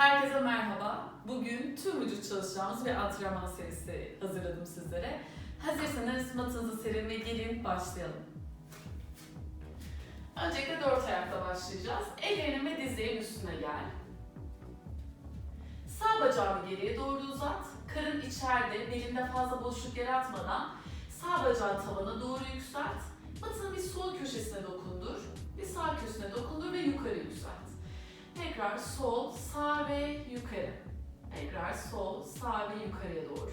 Herkese merhaba. Bugün tüm vücut çalışacağımız bir antrenman serisi hazırladım sizlere. Hazırsanız matınızı serin ve gelin başlayalım. Öncelikle dört ayakta başlayacağız. Ellerin ve dizlerin üstüne gel. Sağ bacağını geriye doğru uzat. Karın içeride, belinde fazla boşluk yaratmadan sağ bacağı tavana doğru yükselt. Matının bir sol köşesine dokundur, bir sağ köşesine dokundur ve yukarı yükselt. Tekrar sol, sağ ve yukarı. Tekrar sol, sağ ve yukarıya doğru.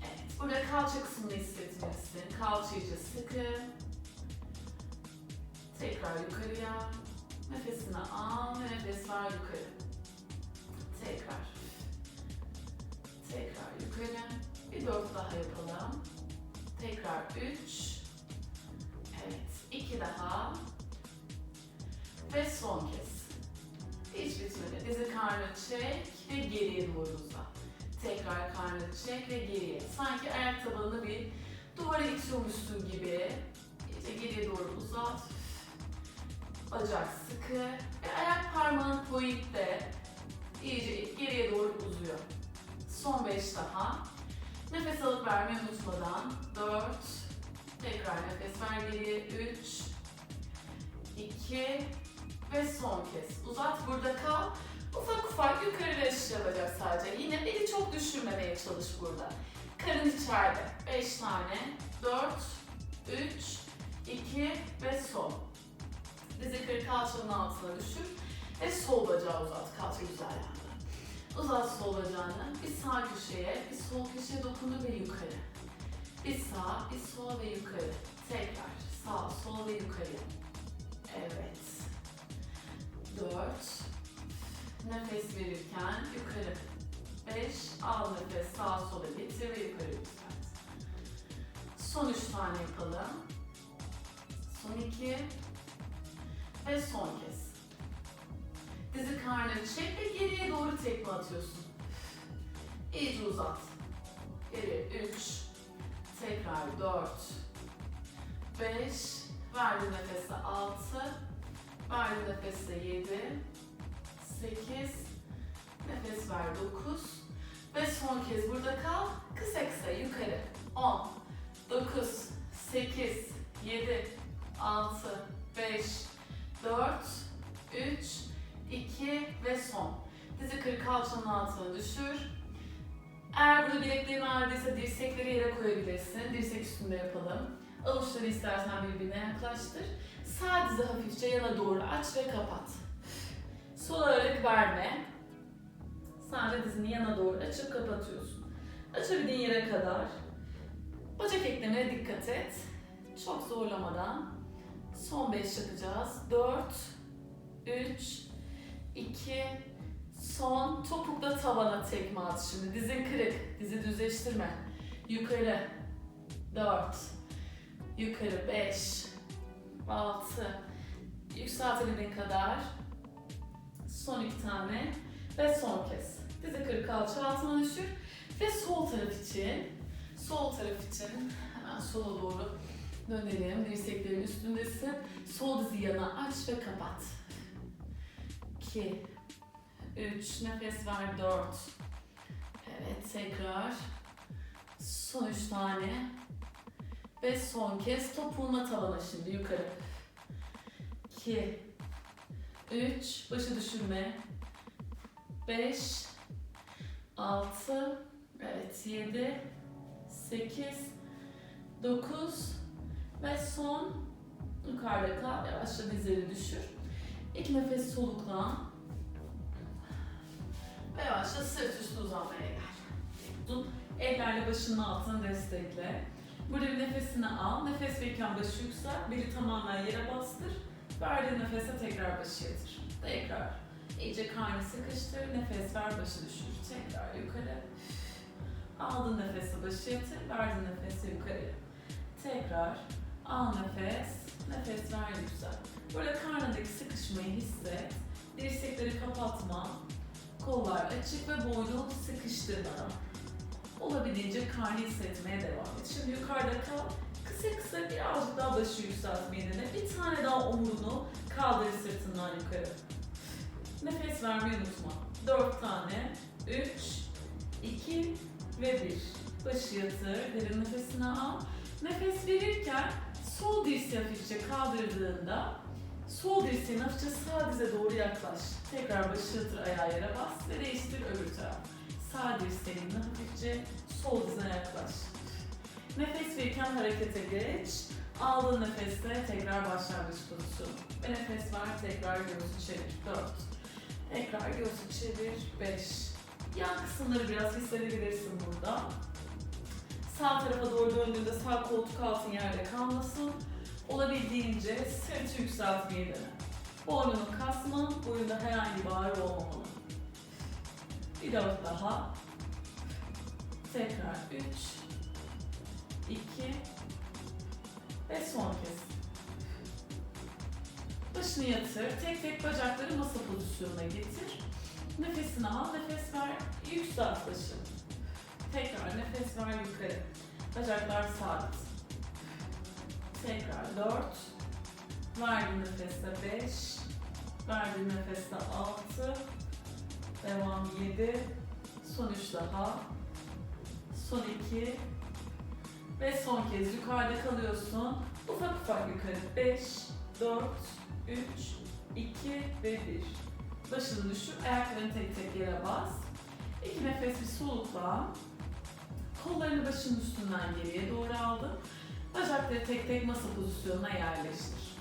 Evet, burada kalça kısmını hissetmelisin. Kalça iyice sıkı. Tekrar yukarıya. Nefesini al ve nefes ver yukarı. Tekrar. Tekrar yukarı. Bir dört daha yapalım. Tekrar üç. Evet, iki daha. Ve son kez. Hiç bitmedi. Dizi karnı çek ve geriye doğru uzat. Tekrar karnı çek ve geriye. Sanki ayak tabanını bir duvara itiyormuşsun gibi. İyice geriye doğru uzat. Bacak sıkı ve ayak parmağın pointte iyice geriye doğru uzuyor. Son 5 daha. Nefes alıp vermeyi unutmadan. 4. Tekrar nefes ver geriye. 3. 2. Ve son kez. Uzat burada kal. Ufak ufak yukarı reş yapacak sadece. Yine beli çok düşürmemeye çalış burada. Karın içeride. 5 tane. 4, 3, 2 ve son. Dizi kır kalçanın altına düşür. Ve sol bacağı uzat. Kalça güzel yanda. Uzat sol bacağını. Bir sağ köşeye, bir sol köşeye dokundur ve yukarı. Bir sağ, bir sol ve yukarı. Tekrar. Sağ, sol ve yukarı. Evet. 4 Nefes verirken yukarı 5 Al nefes sağa sola getir ve yukarı yükselt. Son 3 tane yapalım. Son 2 ve son kez. Dizi karnını çek ve geriye doğru tekme atıyorsun. İyice uzat. Geri 3 Tekrar 4 5 Verdiğin nefese 6 Verdiğin nefeste 7, 8, nefes ver 9 ve son kez burada kal. Kısa kısa yukarı. 10, 9, 8, 7, 6, 5, 4, 3, 2 ve son. Dizi kır kalçanın altına düşür. Eğer burada bileklerin ağrıdıysa dirsekleri yere koyabilirsin. Dirsek üstünde yapalım. Avuçları istersen birbirine yaklaştır. Sağ dizi hafifçe yana doğru aç ve kapat. Sol ağırlık verme. Sadece dizini yana doğru açıp kapatıyorsun. Açabildiğin yere kadar. Bacak eklemine dikkat et. Çok zorlamadan. Son 5 yapacağız. 4, 3, 2, son. Topukla tavana tekme at şimdi. Dizin kırık. Dizi düzleştirme. Yukarı. 4, yukarı 5, 6. Yükseltebildiğin kadar. Son iki tane. Ve son kez. Dizi kır kalça altına düşür. Ve sol taraf için. Sol taraf için hemen sola doğru dönelim. Dirseklerin üstündesin. Sol dizi yana aç ve kapat. 2 3 Nefes ver 4 Evet tekrar. Son 3 tane. Ve son kez topuğuna tavana şimdi yukarı. 2 3 Başı düşürme. 5 6 Evet 7 8 9 ve son yukarıda kal. Yavaşça dizleri düşür. İlk nefes solukla. Ve yavaşça sırt üstü uzanmaya gel. Ellerle başının altını destekle. Burada bir nefesini al. Nefes verirken başı yüksel. Beli tamamen yere bastır. Verdiğin nefese tekrar başı yatır. Tekrar. İyice karnı sıkıştır. Nefes ver, başı düşür. Tekrar yukarı. Aldın nefesi başı yatır. Verdin nefesi yukarı. Tekrar. Al nefes. Nefes ver yüksel. Burada karnındaki sıkışmayı hisset. Dirsekleri kapatma. Kollar açık ve boynu sıkıştırmadan. Olabildiğince karnı hissetmeye devam et. Şimdi yukarıda kal. Kısa kısa birazcık daha başı yükselt beynine. Bir tane daha omurunu kaldır sırtından yukarı. Nefes vermeyi unutma. 4 tane. 3, 2 ve 1. Başı yatır. Derin nefesini al. Nefes verirken sol dirseği hafifçe kaldırdığında sol dirseğin hafifçe sağ dize doğru yaklaş. Tekrar başı yatır ayağı yere bas ve değiştir öbür taraf. Sağ dirseğinle hafifçe sol dizine yaklaş. Nefes verirken harekete geç. Aldığın nefeste tekrar başlangıç pozisyonu. Ve nefes ver, tekrar göğsü çevir. 4. Tekrar göğsü çevir. 5. Yan kısımları biraz hissedebilirsin burada. Sağ tarafa doğru döndüğünde sağ koltuk altın yerde kalmasın. Olabildiğince sırtı yükseltmeyi dene. Boynunu kasma, boyunda herhangi bir ağrı olmamalı. Bir dört daha. Tekrar 3, 2 ve son kez. Başını yatır, tek tek bacakları masa pozisyonuna getir. Nefesini al, nefes ver, yükselt başını. Tekrar nefes ver yukarı. Bacaklar sabit. Tekrar 4. Verdiğin nefeste 5. Verdiğin nefeste 6. Devam 7. Son 3 daha. Son 2. Ve son kez yukarıda kalıyorsun. Ufak ufak yukarı. 5, 4, 3, 2 ve 1. Başını düşür. Ayaklarını tek tek yere bas. İki nefes bir solukla. Kollarını başının üstünden geriye doğru aldın. Bacakları tek tek masa pozisyonuna yerleştir.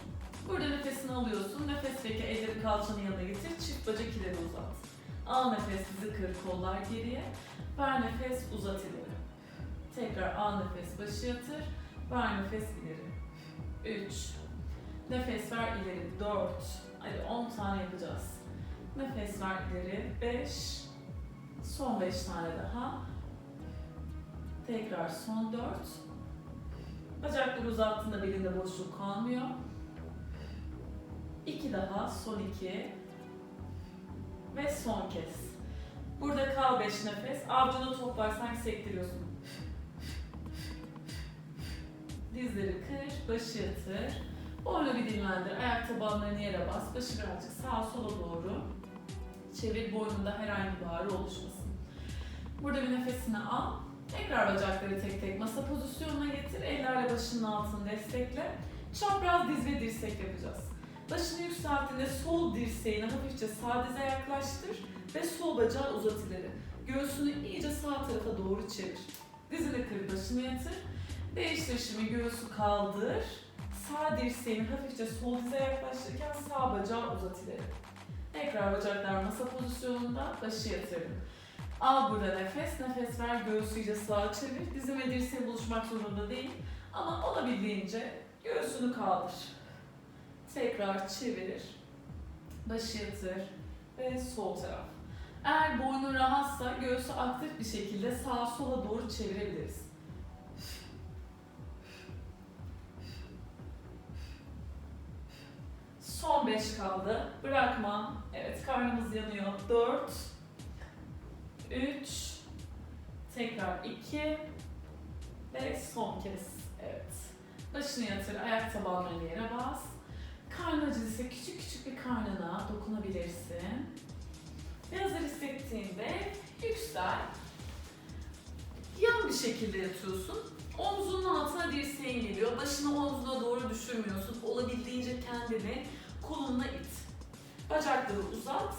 Burada nefesini alıyorsun. Nefes verirken elleri kalçanın yanına getir. Çift bacak ileri uzat. Al nefes dizi kır kollar geriye. Ver nefes uzat ileri. Tekrar al nefes başı yatır. Ver nefes ileri. 3. Nefes ver ileri. 4. Hadi 10 tane yapacağız. Nefes ver ileri. 5. Son 5 tane daha. Tekrar son 4. Bacakları uzattığında belinde boşluk kalmıyor. 2 daha. Son 2. Ve son kez. Burada kal 5 nefes. Avcunu toplarsan sektiriyorsun. Dizleri kır, başı yatır. Boynu bir dinlendir. Ayak tabanlarını yere bas. Başı birazcık sağa sola doğru. Çevir boynunda herhangi bir ağrı oluşmasın. Burada bir nefesini al. Tekrar bacakları tek tek masa pozisyonuna getir. Ellerle başının altını destekle. Çapraz diz ve dirsek yapacağız. Başını yükselttiğinde sol dirseğini hafifçe sağ dize yaklaştır ve sol bacağı uzat ileri. Göğsünü iyice sağ tarafa doğru çevir. Dizini kır, başını yatır. Değiştir şimdi göğsü kaldır. Sağ dirseğini hafifçe sol dize yaklaştırırken sağ bacağı uzat ileri. Tekrar bacaklar masa pozisyonunda, başı yatırın. Al burada nefes, nefes ver, göğsü iyice sağa çevir. Dizin ve dirseğin buluşmak zorunda değil. Ama olabildiğince göğsünü kaldır. Tekrar çevir. Başı yatır ve sol taraf. Eğer boynun rahatsa göğsü aktif bir şekilde sağa sola doğru çevirebiliriz. Son 5 kaldı. Bırakma. Evet karnımız yanıyor. 4 3 Tekrar 2 ve son kez. Evet. Başını yatır, ayak tabanlarını yere bas. Karnın acısı küçük küçük bir karnına dokunabilirsin. Ve hazır hissettiğinde yüksel. Yan bir şekilde yatıyorsun. Omzunun altına dirseğin geliyor. Başını omzuna doğru düşürmüyorsun. Olabildiğince kendini kolunla it. Bacakları uzat.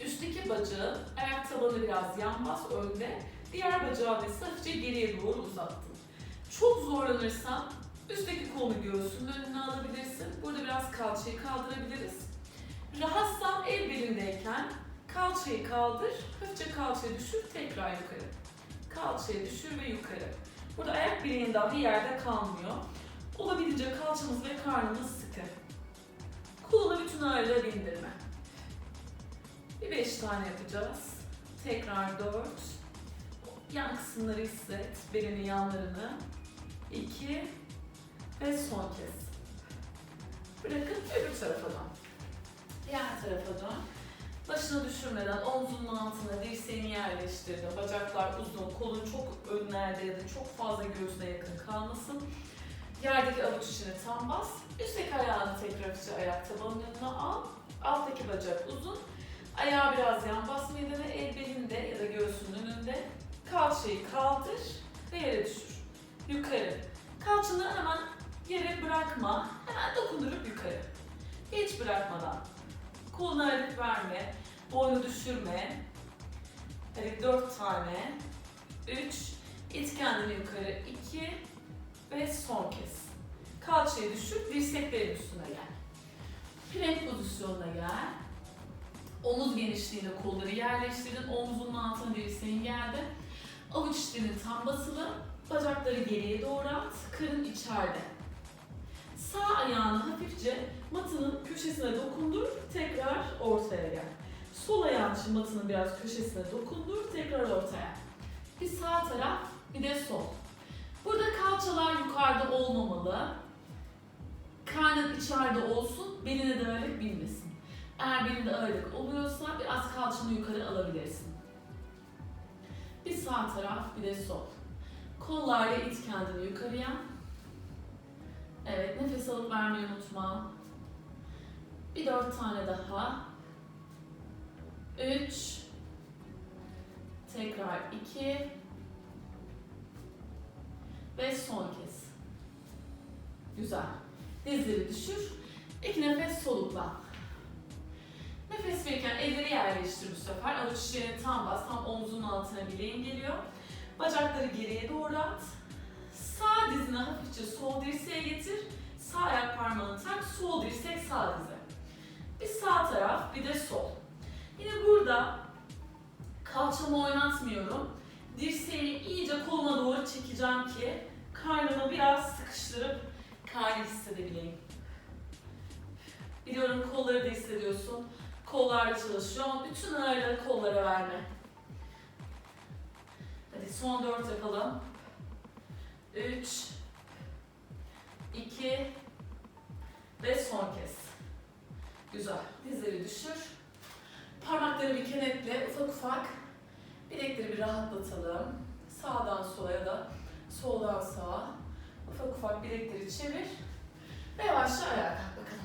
Üstteki bacağı, ayak tabanı biraz yan bas önde. Diğer bacağı da hafifçe geriye doğru uzattın. Çok zorlanırsan üstteki kolunu göğsünün önüne alabilirsin. Burada biraz kalçayı kaldırabiliriz. Rahatsan el belindeyken kalçayı kaldır, hafifçe kalçayı düşür, tekrar yukarı. Kalçayı düşür ve yukarı. Burada ayak bileğin dahi yerde kalmıyor. Olabildiğince kalçamız ve karnımız sıkı. Kolunu bütün ağırlığı bindirme. Bir beş tane yapacağız. Tekrar dört. Yan kısımları hisset. Belinin yanlarını. İki. Ve son kez. Bırakıp öbür tarafa dön. Diğer tarafa dön. Başını düşürmeden omzunun altına dirseğini yerleştir. Bacaklar uzun, kolun çok önlerde çok fazla göğsüne yakın kalmasın. Yerdeki avuç içine tam bas. Üstteki ayağını tekrar içe ayak tabanının önüne al. Alttaki bacak uzun. Ayağı biraz yan basmayı dene. El belinde ya da göğsünün önünde. Kalçayı kaldır ve yere düşür. Yukarı. Kalçanı hemen yere bırakma. Hemen dokundurup yukarı. Hiç bırakmadan. Koluna ağırlık verme. Boynu düşürme. Hadi dört tane. Üç. İt kendini yukarı. iki Ve son kez. Kalçayı düşür. Dirseklerin üstüne gel. Plank pozisyonuna gel. Omuz genişliğine kolları yerleştirin. Omzunun altına dirseğin geldi. Avuç içlerinin tam basılı. Bacakları geriye doğru at. Karın içeride. Sağ ayağını hafifçe matının köşesine dokundur. Tekrar ortaya gel. Sol ayağın için matının biraz köşesine dokundur. Tekrar ortaya. Bir sağ taraf, bir de sol. Burada kalçalar yukarıda olmamalı. Karnın içeride olsun, beline de ağırlık binmesin. Eğer belinde ağırlık oluyorsa biraz kalçanı yukarı alabilirsin. Bir sağ taraf, bir de sol. Kollarla it kendini yukarıya. Evet, nefes alıp vermeyi unutma. Bir dört tane daha. Üç. Tekrar iki. Ve son kez. Güzel. Dizleri düşür. İki nefes solukla. Nefes verirken elleri yerleştir bu sefer. Avuç içlerine tam bas. Tam omzunun altına bileğin geliyor. Bacakları geriye doğru at. Sağ dizini hafifçe sol dirseğe getir. Sağ ayak parmağını tak. Sol dirsek sağ dize. Bir sağ taraf bir de sol. Yine burada kalçamı oynatmıyorum. Dirseğimi iyice koluma doğru çekeceğim ki karnımı biraz sıkıştırıp karnı hissedebileyim. Biliyorum kolları da hissediyorsun. Kollar da çalışıyor ama bütün ağırlığı kollara verme. Hadi son dört yapalım. Üç, iki ve son kez. Güzel. Dizleri düşür. Parmakları bir kenetle ufak ufak bilekleri bir rahatlatalım. Sağdan sola ya da soldan sağa ufak ufak bilekleri çevir. Ve yavaşça ayağa kalk bakalım.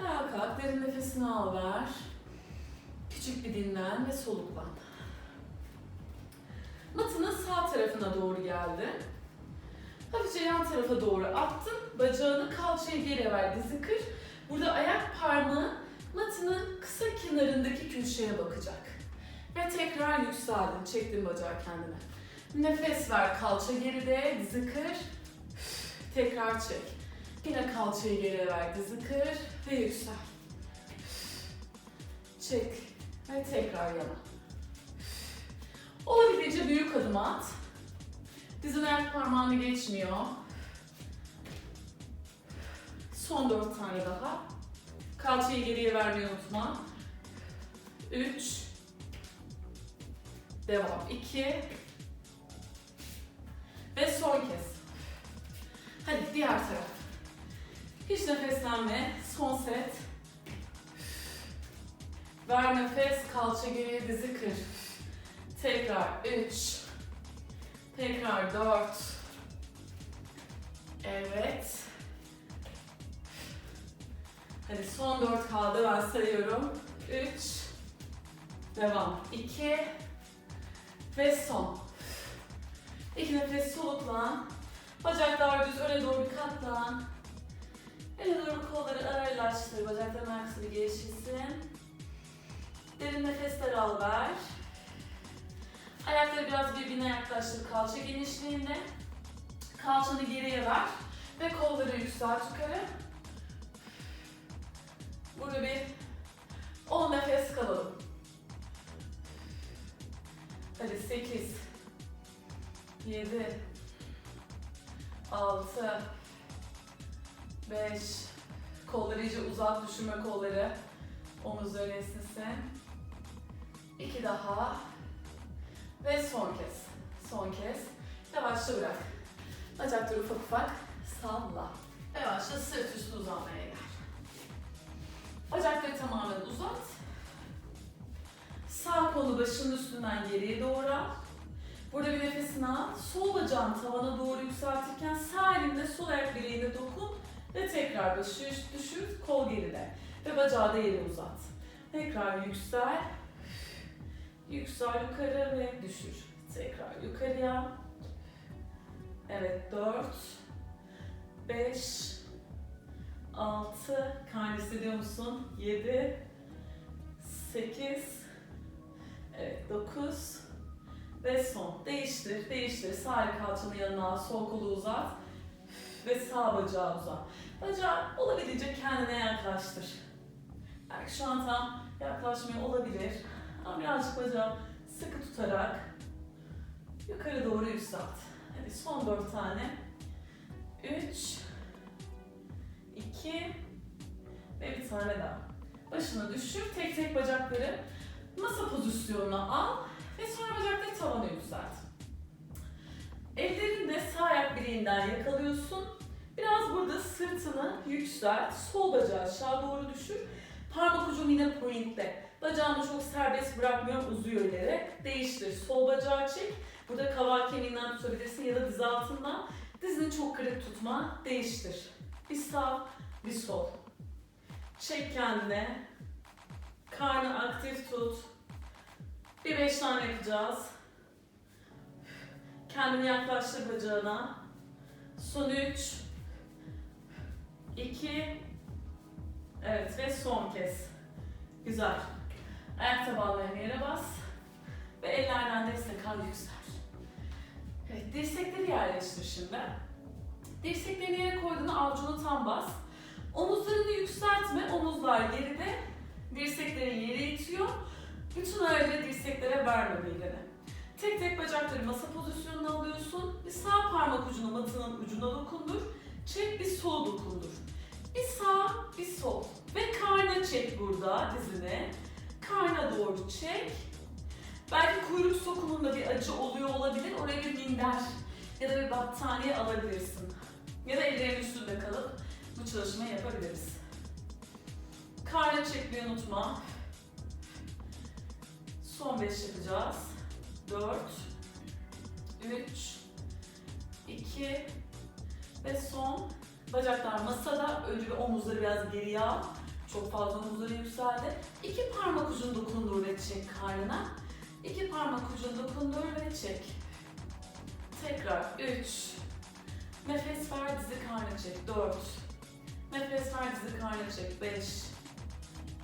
Ayağa kalk, derin nefesini al ver. Küçük bir dinlen ve soluklan. Matının sağ tarafına doğru geldi. Hafifçe yan tarafa doğru attın. Bacağını kalçaya geri ver, dizi kır. Burada ayak parmağı matının kısa kenarındaki köşeye bakacak. Ve tekrar yükseldin, çektin bacağı kendine. Nefes ver, kalça geride, dizi kır. Tekrar çek. Yine kalçayı geriye ver, dizi kır ve yüksel. Çek ve tekrar yana. Adım at. Dizin ayak parmağını geçmiyor. Son dört tane daha. Kalçayı geriye vermeyi unutma. Üç. Devam. İki. Ve son kez. Hadi diğer taraf. Hiç nefeslenme. Son set. Ver nefes. Kalça geriye dizi kır. Tekrar 3. Tekrar 4. Evet. Hadi son 4 kaldı. Ben sayıyorum. 3. Devam. 2. Ve son. İki nefes soluklan. Bacaklar düz öne doğru katlan. Öne doğru kolları ağırlaştır. Bacakların arkası bir. Derin nefesler al ver. Ayakları biraz birbirine yaklaştır kalça genişliğinde. Kalçanı geriye ver ve kolları yükselt yukarı. Burada bir 10 nefes kalalım. Hadi 8 7 6 5 Kolları iyice uzat, düşürme kolları. Omuzların esnesin. İki daha. Ve son kez. Son kez. Yavaşça bırak. Bacakları ufak ufak salla. Yavaşça sırt üstü uzanmaya gel. Bacakları tamamen uzat. Sağ kolu başının üstünden geriye doğru al. Burada bir nefesini al. Sol bacağını tavana doğru yükseltirken sağ elinle sol ayak bileğine dokun ve tekrar başı düşür, kol geride. Ve bacağı da yere uzat. Tekrar yüksel. Yüksel yukarı ve düşür. Tekrar yukarıya. Evet 4 5 6 Karnı hissediyor musun? 7 8 Evet 9 ve son. Değiştir, değiştir. Sağ el kalçanın yanına sol kolu uzat ve sağ bacağı uzat. Bacağı olabildiğince kendine yaklaştır. Belki şu an tam yaklaşmıyor olabilir. Ama birazcık bacağı sıkı tutarak yukarı doğru yükselt. Hadi son dört tane. Üç, iki ve bir tane daha. Başını düşür, tek tek bacakları masa pozisyonuna al ve sonra bacakları tavana yükselt. Ellerini de sağ ayak bileğinden yakalıyorsun. Biraz burada sırtını yükselt, sol bacağı aşağı doğru düşür. Parmak ucunu yine pointte. Bacağını çok serbest bırakmıyorum, uzuyor ileri. Değiştir, sol bacağı çek. Burada kaval kemiğinden tutabilirsin ya da diz altından. Dizini çok kırık tutma, değiştir. Bir sağ, bir sol. Çek kendine. Karnı aktif tut. Bir beş tane yapacağız. Kendini yaklaştır bacağına. Son üç. iki. Evet ve son kez. Güzel. Ayak tabanlarını yere bas. Ve ellerden destek al yüksel. Evet dirsekleri yerleştir şimdi. Dirseklerini yere koyduğunda avucunu tam bas. Omuzlarını yükseltme. Omuzlar geride. Dirseklerin yere itiyor. Bütün ağırlığı dirseklere verme belini. Tek tek bacakları masa pozisyonuna alıyorsun. Bir sağ parmak ucunu matının ucuna dokundur. Çek bir sol dokundur. Bir sağ, bir sol. Ve karna çek burada dizine. Karna doğru çek. Belki kuyruk sokumunda bir acı oluyor olabilir. Oraya bir minder ya da bir battaniye alabilirsin. Ya da ellerin üstünde kalıp bu çalışmayı yapabiliriz. Karna çekmeyi unutma. Son 5 yapacağız. 4 3 2 ve son bacaklar masada. Önce bir omuzları biraz geriye al. Çok fazla omuzları yükseldi. İki parmak ucunu dokundur ve çek karnına. İki parmak ucunu dokundur ve çek. Tekrar 3 Nefes ver dizi karnı çek. 4 Nefes ver dizi karnı çek. 5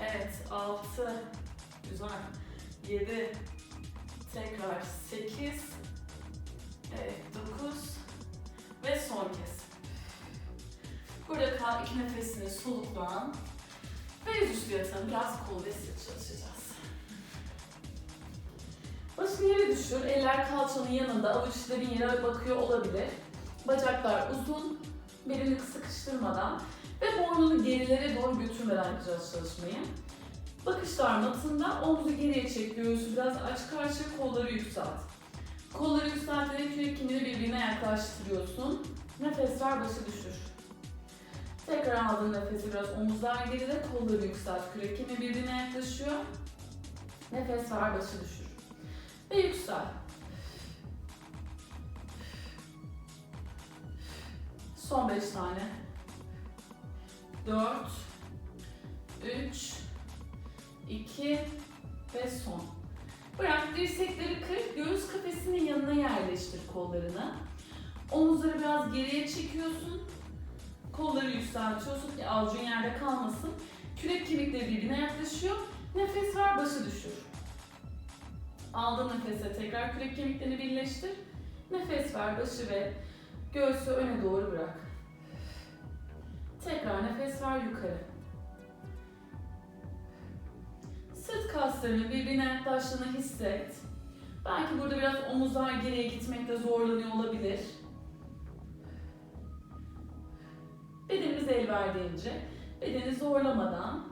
Evet 6 Güzel 7 Tekrar 8 Evet 9 Ve son kez. Burada kal iki nefesini soluklan. Ve yüzüstü yatalım. Biraz kol ve sırt çalışacağız. Başını yere düşür. Eller kalçanın yanında. Avuçların yere bakıyor olabilir. Bacaklar uzun. Belini sıkıştırmadan ve boynunu gerilere doğru götürmeden yapacağız çalışmayı. Bakışlar matında, omuzu geriye çek, göğsü biraz aç karşı, kolları yükselt. Kolları yükselterek kürek birbirine yaklaştırıyorsun. Nefes ver, başı düşür. Tekrar aldığın nefesi biraz omuzlar geride, kolları yükselt. Kürek kemiği birbirine yaklaşıyor. Nefes ver, başı düşür. Ve yüksel. Son 5 tane. 4 3 2 ve son. Bırak dirsekleri kır, göğüs kafesinin yanına yerleştir kollarını. Omuzları biraz geriye çekiyorsun. Kolları yükseltiyorsun ki avucun yerde kalmasın. Kürek kemikleri birbirine yaklaşıyor. Nefes ver, başı düşür. Aldığın nefese tekrar kürek kemiklerini birleştir. Nefes ver, başı ve göğsü öne doğru bırak. Tekrar nefes ver yukarı. Sırt kaslarının birbirine yaklaştığını hisset. Belki burada biraz omuzlar geriye gitmekte zorlanıyor olabilir. Verdiğince bedeni zorlamadan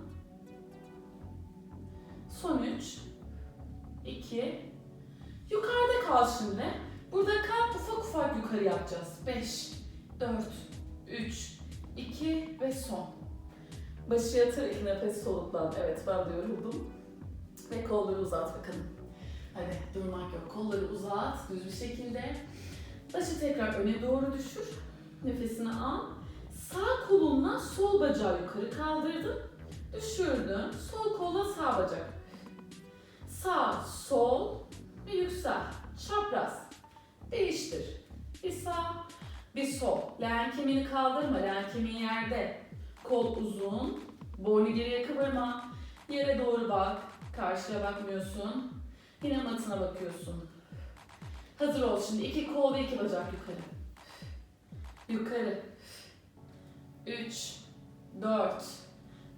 son 3 2 yukarıda kal şimdi. Burada kal ufak ufak yukarı yapacağız. 5 4 3 2 ve son. Başı yatır, iki nefes soluklan. Evet ben de yoruldum. Ve kolları uzat bakalım. Hadi durmak yok. Kolları uzat düz bir şekilde. Başı tekrar öne doğru düşür. Nefesini al. Sağ kolunla sol bacağı yukarı kaldırdın. Düşürdün. Sol kolla sağ bacak. Sağ, sol ve yüksel. Çapraz. Değiştir. Bir sağ, bir sol. Leğen kemiğini kaldırma. Leğen kemiği yerde. Kol uzun. Boynu geriye kıvırma. Yere doğru bak. Karşıya bakmıyorsun. Yine matına bakıyorsun. Hazır ol şimdi. İki kol ve iki bacak yukarı. Yukarı. Üç, dört,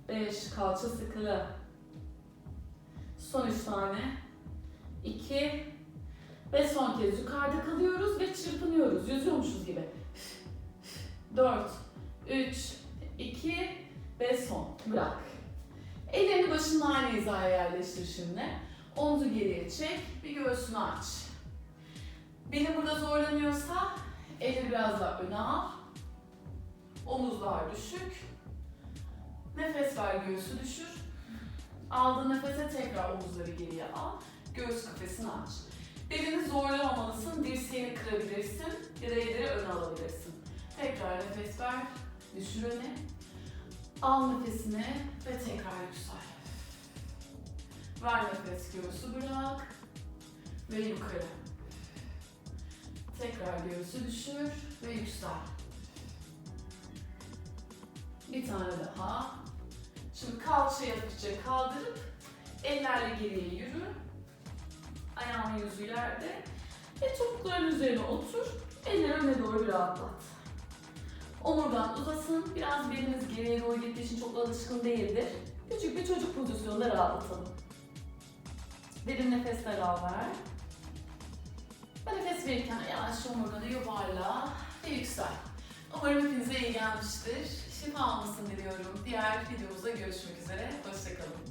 beş. Kalça sıkılı. Son üç tane. İki. Ve son kez yukarıda kalıyoruz ve çırpınıyoruz. Yüzüyormuşuz gibi. Dört, üç, iki ve son. Bırak. Ellerini başının aynı hizaya yerleştir şimdi. Omzu geriye çek, bir göğsünü aç. Beni burada zorlanıyorsa eli biraz daha öne al. Omuzlar düşük. Nefes ver, göğsü düşür. Aldığın nefese tekrar omuzları geriye al. Göğüs kafesini aç. Belini zorlamamalısın, dirseğini kırabilirsin ya da elleri öne alabilirsin. Tekrar nefes ver, düşür öne. Al nefesini ve tekrar yüksel. Ver nefes göğsü bırak ve yukarı. Tekrar göğsü düşür ve yüksel. Bir tane daha. Şimdi kalçayı hafifçe kaldırıp ellerle geriye yürü. Ayağın yüzü yerde ve topukların üzerine otur. Elleri öne doğru bir rahatlat. Omurgan uzasın. Biraz beliniz geriye doğru gittiği için çok alışkın değildir. Küçük bir çocuk pozisyonunda rahatlatalım. Derin nefesler al ver. Ve nefes verirken yavaş omurganı yuvarla ve yüksel. Umarım hepinize iyi gelmiştir. Şifa olmasın diliyorum. Diğer videomuzda görüşmek üzere. Hoşçakalın.